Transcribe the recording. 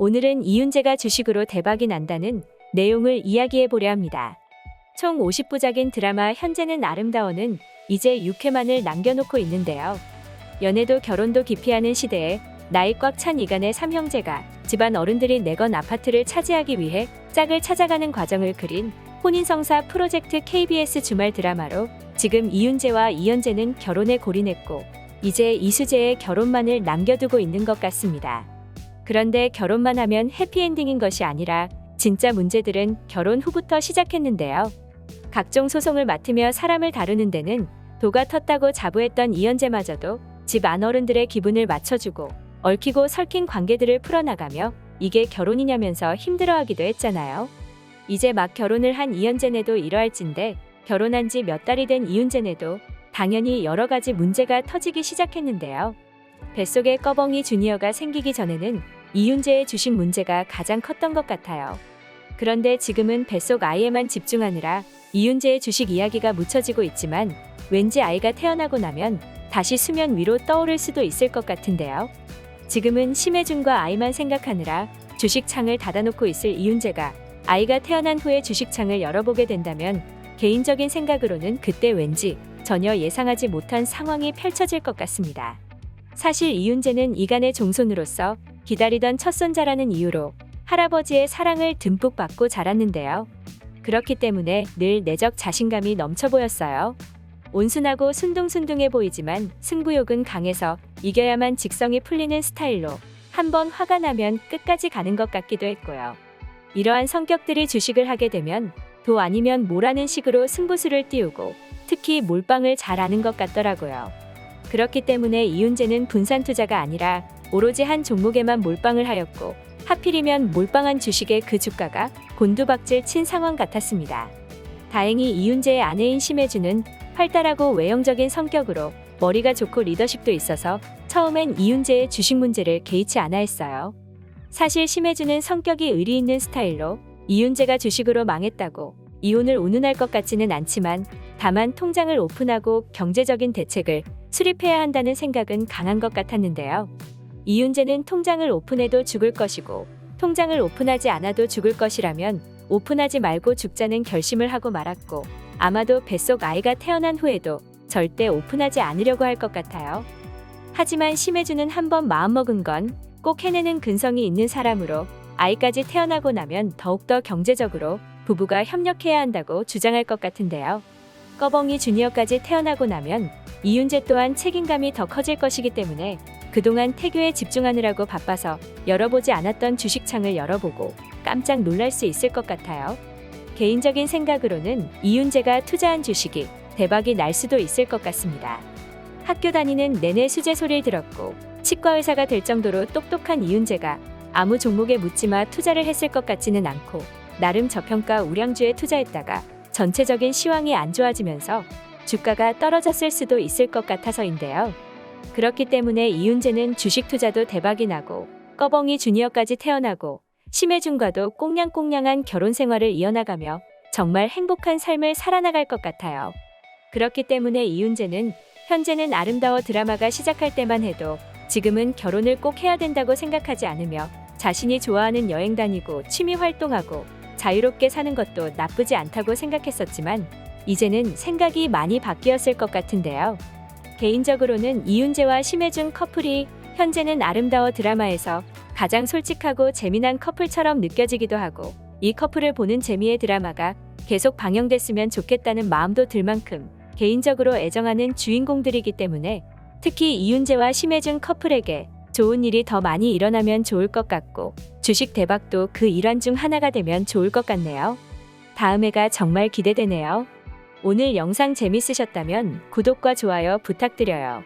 오늘은 이윤재가 주식으로 대박이 난다는 내용을 이야기해 보려 합니다. 총 50부작인 드라마 현재는 아름다워는 이제 6회만을 남겨놓고 있는데요. 연애도 결혼도 기피하는 시대에 나이 꽉 찬 이간의 삼형제가 집안 어른들이 내건 아파트를 차지하기 위해 짝을 찾아가는 과정을 그린 혼인성사 프로젝트 KBS 주말 드라마로 지금 이윤재와 이현재는 결혼에 골인했고 이제 이수재의 결혼만을 남겨두고 있는 것 같습니다. 그런데 결혼만 하면 해피엔딩인 것이 아니라 진짜 문제들은 결혼 후부터 시작했는데요. 각종 소송을 맡으며 사람을 다루는 데는 도가 텄다고 자부했던 이현재마저도 집 안어른들의 기분을 맞춰주고 얽히고 설킨 관계들을 풀어나가며 이게 결혼이냐면서 힘들어하기도 했잖아요. 이제 막 결혼을 한 이현재네도 이러할진데 결혼한 지 몇 달이 된 이윤재네도 당연히 여러 가지 문제가 터지기 시작했는데요. 뱃속에 꺼벙이 주니어가 생기기 전에는 이윤재의 주식 문제가 가장 컸던 것 같아요. 그런데 지금은 뱃속 아이에만 집중하느라 이윤재의 주식 이야기가 묻혀지고 있지만 왠지 아이가 태어나고 나면 다시 수면 위로 떠오를 수도 있을 것 같은데요. 지금은 심혜준과 아이만 생각하느라 주식창을 닫아놓고 있을 이윤재가 아이가 태어난 후에 주식창을 열어보게 된다면 개인적인 생각으로는 그때 왠지 전혀 예상하지 못한 상황이 펼쳐질 것 같습니다. 사실 이윤재는 이간의 종손으로서 기다리던 첫 손자라는 이유로 할아버지의 사랑을 듬뿍 받고 자랐는데요. 그렇기 때문에 늘 내적 자신감이 넘쳐 보였어요. 온순하고 순둥순둥해 보이지만 승부욕은 강해서 이겨야만 직성이 풀리는 스타일로 한번 화가 나면 끝까지 가는 것 같기도 했고요. 이러한 성격들이 주식을 하게 되면 도 아니면 뭐라는 식으로 승부수를 띄우고 특히 몰빵을 잘 아는 것 같더라고요. 그렇기 때문에 이윤재는 분산 투자가 아니라 오로지 한 종목에만 몰빵을 하였고 하필이면 몰빵한 주식의 그 주가가 곤두박질 친 상황 같았습니다. 다행히 이윤재의 아내인 심혜주는 활달하고 외형적인 성격으로 머리가 좋고 리더십도 있어서 처음엔 이윤재의 주식 문제를 개의치 않아 했어요. 사실 심혜주는 성격이 의리 있는 스타일로 이윤재가 주식으로 망했다고 이혼을 운운할 것 같지는 않지만 다만 통장을 오픈하고 경제적인 대책을 수립해야 한다는 생각은 강한 것 같았는데요. 이윤재는 통장을 오픈해도 죽을 것이고 통장을 오픈하지 않아도 죽을 것이라면 오픈하지 말고 죽자는 결심을 하고 말았고 아마도 뱃속 아이가 태어난 후에도 절대 오픈하지 않으려고 할 것 같아요. 하지만 심해주는 한 번 마음먹은 건 꼭 해내는 근성이 있는 사람으로 아이까지 태어나고 나면 더욱더 경제적으로 부부가 협력해야 한다고 주장할 것 같은데요. 꺼벙이 주니어까지 태어나고 나면 이윤재 또한 책임감이 더 커질 것이기 때문에 그동안 태교에 집중하느라고 바빠서 열어보지 않았던 주식창을 열어보고 깜짝 놀랄 수 있을 것 같아요. 개인적인 생각으로는 이윤재가 투자한 주식이 대박이 날 수도 있을 것 같습니다. 학교 다니는 내내 수제 소리를 들었고 치과 의사가 될 정도로 똑똑한 이윤재가 아무 종목에 묻지마 투자를 했을 것 같지는 않고 나름 저평가 우량주에 투자했다가 전체적인 시황이 안 좋아지면서 주가가 떨어졌을 수도 있을 것 같아서인데요. 그렇기 때문에 이윤재는 주식 투자도 대박이 나고 꺼벙이 주니어까지 태어나고 심혜준과도 꽁냥꽁냥한 결혼 생활을 이어나가며 정말 행복한 삶을 살아나갈 것 같아요. 그렇기 때문에 이윤재는 현재는 아름다워 드라마가 시작할 때만 해도 지금은 결혼을 꼭 해야 된다고 생각하지 않으며 자신이 좋아하는 여행 다니고 취미 활동하고 자유롭게 사는 것도 나쁘지 않다고 생각했었지만 이제는 생각이 많이 바뀌었을 것 같은데요. 개인적으로는 이윤재와 심혜준 커플이 현재는 아름다워 드라마에서 가장 솔직하고 재미난 커플처럼 느껴지기도 하고 이 커플을 보는 재미의 드라마가 계속 방영됐으면 좋겠다는 마음도 들 만큼 개인적으로 애정하는 주인공들이기 때문에 특히 이윤재와 심혜준 커플에게 좋은 일이 더 많이 일어나면 좋을 것 같고 주식 대박도 그 일환 중 하나가 되면 좋을 것 같네요. 다음 회가 정말 기대되네요. 오늘 영상 재밌으셨다면 구독과 좋아요 부탁드려요.